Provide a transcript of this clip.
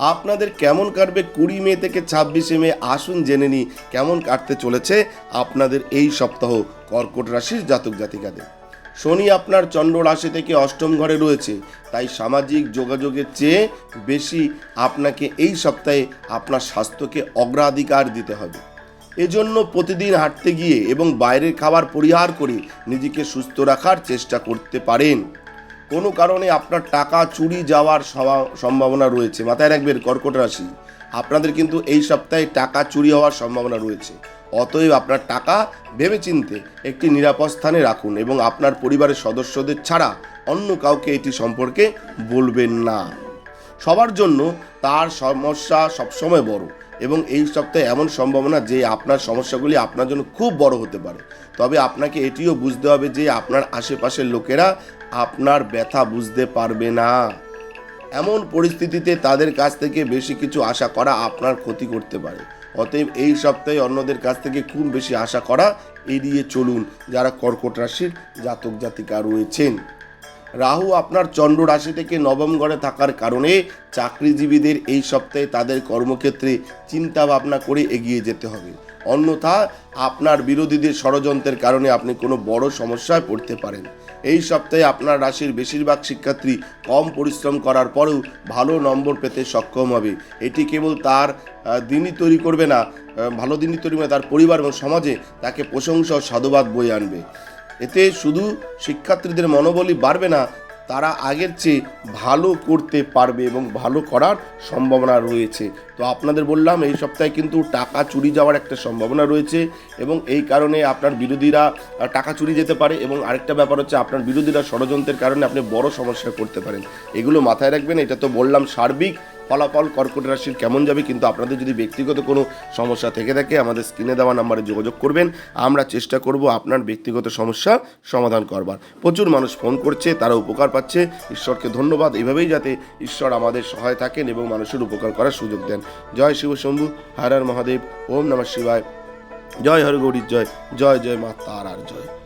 আপনাদের কেমন কাটবে কুড়ি মে থেকে ছাব্বিশে মে আসুন জেনে নিই কেমন কাটতে চলেছে আপনাদের এই সপ্তাহ কর্কট রাশির জাতক জাতিকাদের। শনি আপনার চন্দ্র রাশি থেকে অষ্টম ঘরে রয়েছে, তাই সামাজিক যোগাযোগের চেয়ে বেশি আপনাকে এই সপ্তাহে আপনার স্বাস্থ্যকে অগ্রাধিকার দিতে হবে। এজন্য প্রতিদিন হাঁটতে গিয়ে এবং বাইরের খাবার পরিহার করে নিজেকে সুস্থ রাখার চেষ্টা করতে পারেন। কোনো কারণে আপনার টাকা চুরি যাওয়ার সম্ভাবনা রয়েছে। মাথায় রাখবেন, কর্কট রাশি, আপনাদের কিন্তু এই সপ্তাহে টাকা চুরি হওয়ার সম্ভাবনা রয়েছে। অতএব আপনার টাকা ভেবেচিন্তে একটি নিরাপদ স্থানে রাখুন এবং আপনার পরিবারের সদস্যদের ছাড়া অন্য কাউকে এটি সম্পর্কে বলবেন না। সবার জন্য তার সমস্যা সবসময় বড়। এবং এই সপ্তাহে এমন সম্ভাবনা যে আপনার সমস্যাগুলি আপনার জন্য খুব বড় হতে পারে। তবে আপনাকে এটিও বুঝতে হবে যে আপনার আশেপাশের লোকেরা আপনার ব্যথা বুঝতে পারবে না। এমন পরিস্থিতিতে তাদের কাছ থেকে বেশি কিছু আশা করা আপনার ক্ষতি করতে পারে। অতএব এই সপ্তাহে অন্যদের কাছ থেকে খুব বেশি আশা করা এড়িয়ে চলুন। যারা কর্কট রাশির জাতক জাতিকা রয়েছেন। রাহু আপনার চন্দ্র রাশি থেকে নবম ঘরে থাকার কারণে চাকরিজীবীদের এই সপ্তাহে তাদের কর্মক্ষেত্রে চিন্তা ভাবনা করে এগিয়ে যেতে হবে। অন্যথা আপনার বিরোধীদের ষড়যন্ত্রের কারণে আপনি কোনো বড় সমস্যায় পড়তে পারেন। এই সপ্তাহে আপনার রাশির বেশিরভাগ শিক্ষার্থী কম পরিশ্রম করার পরেও ভালো নম্বর পেতে সক্ষম হবে। এটি কেবল তার দিনই তৈরি করবে না ভালো দিনই তৈরি করবে তার পরিবার এবং সমাজে তাকে প্রশংসা ও সাধুবাদ বয়ে আনবে। এতে শুধু শিক্ষার্থীদের মনোবলই বাড়বে না, তারা আগের চেয়ে ভালো করতে পারবে এবং ভালো করার সম্ভাবনা রয়েছে। তো আপনাদের বললাম, এই সপ্তাহে কিন্তু টাকা চুরি যাওয়ার একটা সম্ভাবনা রয়েছে এবং এই কারণে আপনার বিরোধীরা টাকা চুরি যেতে পারে এবং আরেকটা ব্যাপার হচ্ছে আপনার বিরোধীরা ষড়যন্ত্রের কারণে আপনি বড় সমস্যায় পড়তে পারেন। এগুলো মাথায় রাখবেন, এটা তো বললাম সার্বিক ফলাফল কর্কট রাশির কেমন যাবে কিন্তু আপনাদের যদি ব্যক্তিগত কোনো সমস্যা থেকে থাকে, আমাদের স্ক্রিনে দেওয়া নাম্বারে যোগাযোগ করবেন। আমরা চেষ্টা করব আপনার ব্যক্তিগত সমস্যা সমাধান করবার। প্রচুর মানুষ ফোন করছে, তারা উপকার পাচ্ছে। ঈশ্বরকে ধন্যবাদ। এভাবেই যাতে ঈশ্বর আমাদের সহায় থাকেন এবং মানুষের উপকার করার সুযোগ দেন। জয় শিব শম্ভু, হর মহাদেব, ওম নমঃ শিবায়। জয় হর গৌরীর জয় জয় জয় মা তারার জয়।